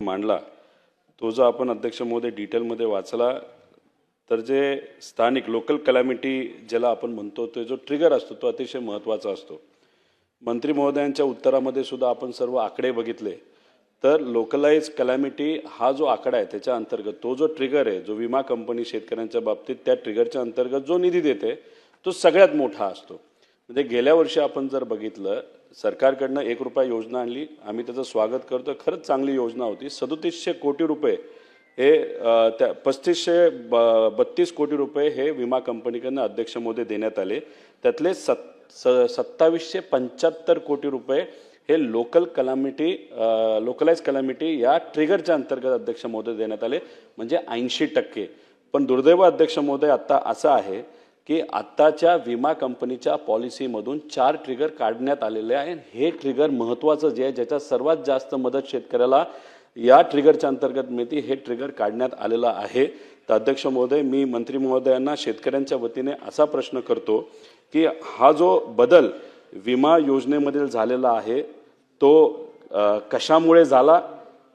मांडला तो जो आपण अध्यक्ष महोदय डिटेलमध्ये वाचला तर जे स्थानिक लोकल कलॅमिटी ज्याला आपण म्हणतो ते जो ट्रिगर असतो तो अतिशय महत्त्वाचा असतो. मंत्री महोदयांच्या उत्तरामध्ये सुद्धा आपण सर्व आकडे बघितले. तर लोकलाइज कलॅमिटी हा जो आकडा आहे त्याच्या अंतर्गत तो जो ट्रिगर आहे जो विमा कंपनी शेतकऱ्यांच्या बाबतीत त्या ट्रिगरच्या अंतर्गत जो निधी देते तो सगळ्यात मोठा असतो. म्हणजे गेल्या वर्षी आपण जर बघितलं सरकारकडनं एक रुपया योजना आणली आम्ही त्याचं स्वागत करतो खरंच चांगली योजना होती. सदोतीसशे कोटी रुपये हे त्या पस्तीसशे ब बत्तीस कोटी रुपये हे विमा कंपनीकडनं अध्यक्ष मोदी देण्यात आले. त्यातले सत् स सत्तावीसशे पंच्याहत्तर कोटी रुपये हे लोकल कलामिटी लोकलाइज कलामिटी या ट्रिगरच्या अंतर्गत अध्यक्ष महोदय देण्यात आले. म्हणजे ऐंशी टक्के. पण दुर्दैव अध्यक्ष महोदय आत्ता असं आहे की आत्ताच्या विमा कंपनीच्या पॉलिसीमधून चार ट्रिगर काढण्यात आलेले आहे हे ट्रिगर महत्त्वाचं जे आहे ज्याच्यात सर्वात जास्त मदत शेतकऱ्याला या ट्रिगरच्या अंतर्गत मिळते हे ट्रिगर काढण्यात आलेलं आहे. तर अध्यक्ष महोदय मी मंत्री महोदयांना शेतकऱ्यांच्या वतीने असा प्रश्न करतो की हा जो बदल विमा योजनेमधील झालेला आहे तो कशामुळे झाला?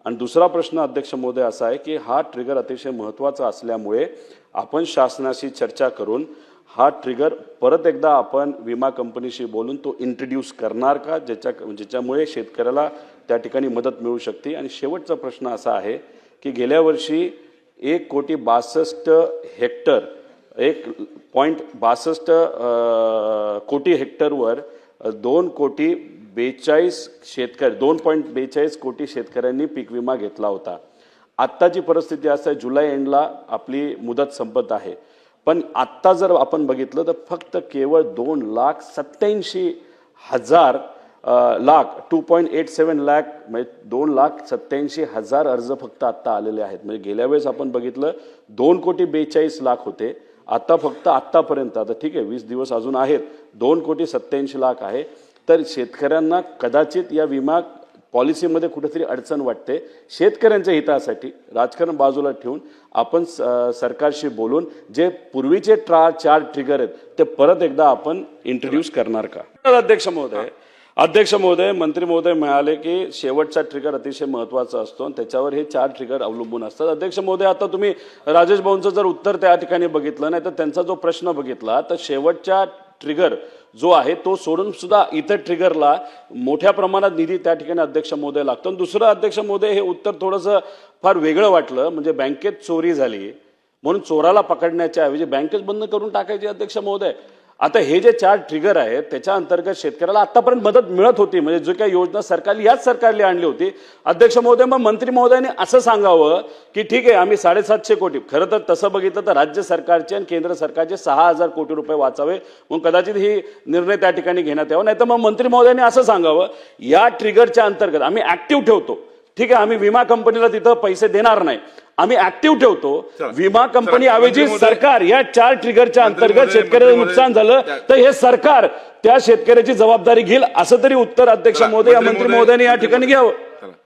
आणि दुसरा प्रश्न अध्यक्ष महोदय असा आहे की हा ट्रिगर अतिशय महत्त्वाचा असल्यामुळे आपण शासनाशी चर्चा करून हा ट्रिगर परत एकदा आपण विमा कंपनीशी बोलून तो इंट्रोड्यूस करणार का? ज्याच्या म्हणजे ज्याच्यामुळे शेतकऱ्याला त्या ठिकाणी मदत मिळू शकते. आणि शेवटचा प्रश्न असा आहे की गेल्या वर्षी एक कोटी बासष्ट हेक्टर एक पॉईंट बासष्ट कोटी हेक्टरवर दोन कोटी बेचाळीस शेतकरी दोन पॉईंट बेचाळीस कोटी शेतकऱ्यांनी पीक विमा घेतला होता. आत्ताची परिस्थिती असं आहे जुलै एंडला आपली मुदत संपत आहे. पण आत्ता जर आपण बघितलं तर फक्त केवळ दोन लाख सत्याऐंशी हजार lakh two point eight seven lakh म्हणजे दोन लाख सत्त्याऐंशी हजार अर्ज फक्त आत्ता आलेले आहेत. म्हणजे गेल्या वेळेस आपण बघितलं दोन कोटी बेचाळीस लाख होते. आता फक्त आत्तापर्यंत आता ठीक आहे वीस दिवस अजून आहेत. दोन कोटी सत्त्याऐंशी लाख आहे. तर शेतकऱ्यांना कदाचित या विमा पॉलिसीमध्ये कुठेतरी अडचण वाटते. शेतकऱ्यांच्या हितासाठी राजकारण बाजूला ठेवून आपण सरकारशी बोलून जे पूर्वीचे ट्रा चार ट्रिगर आहेत ते परत एकदा आपण इंट्रोड्यूस करणार का? अध्यक्ष महोदय अध्यक्ष महोदय मंत्री महोदय म्हणाले की शेवटचा ट्रिगर अतिशय महत्त्वाचा असतो आणि त्याच्यावर हे चार ट्रिगर अवलंबून असतात. अध्यक्ष महोदय आता तुम्ही राजेश भाऊंचं जर उत्तर त्या ठिकाणी बघितलं नाही तर त्यांचा जो प्रश्न बघितला तर शेवटच्या ट्रिगर जो आहे तो सोडून सुद्धा इतर ट्रिगरला मोठ्या प्रमाणात निधी त्या ठिकाणी अध्यक्ष महोदय लागतो. आणि दुसरं अध्यक्ष महोदय हे उत्तर थोडंसं फार वेगळं वाटलं. म्हणजे बँकेत चोरी झाली. म्हणून चोराला पकडण्याच्या ऐवजी बँकेच बंद करून टाकायची अध्यक्ष महोदय. आता हे जे चार ट्रिगर आहेत त्याच्या अंतर्गत शेतकऱ्याला आतापर्यंत मदत मिळत होती. म्हणजे जो काही योजना सरकारने याच सरकारने आणली होती. अध्यक्ष महोदय मग मंत्री महोदयाने असं सांगावं की ठीक आहे आम्ही साडेसातशे कोटी खरं तर तसं बघितलं तर राज्य सरकारचे आणि केंद्र सरकारचे सहा हजार कोटी रुपये वाचावे. म्हणून कदाचित ही निर्णय त्या ठिकाणी घेण्यात यावा. नाही तर मग मंत्री महोदयाने असं सांगावं या ट्रिगरच्या अंतर्गत आम्ही ऍक्टिव्ह ठेवतो. ठीक आहे आम्ही विमा कंपनीला तिथं पैसे देणार नाही. आम्ही ऍक्टिव्ह ठेवतो. विमा कंपनी ऐवजी सरकार या चार ट्रिगरच्या अंतर्गत मंत्री नुकसान झालं तर हे सरकार त्या शेतकऱ्याची जबाबदारी घेईल असं तरी उत्तर अध्यक्ष महोदय या मंत्री मंत्री महोदय- महोदयांनी या ठिकाणी घ्यावं.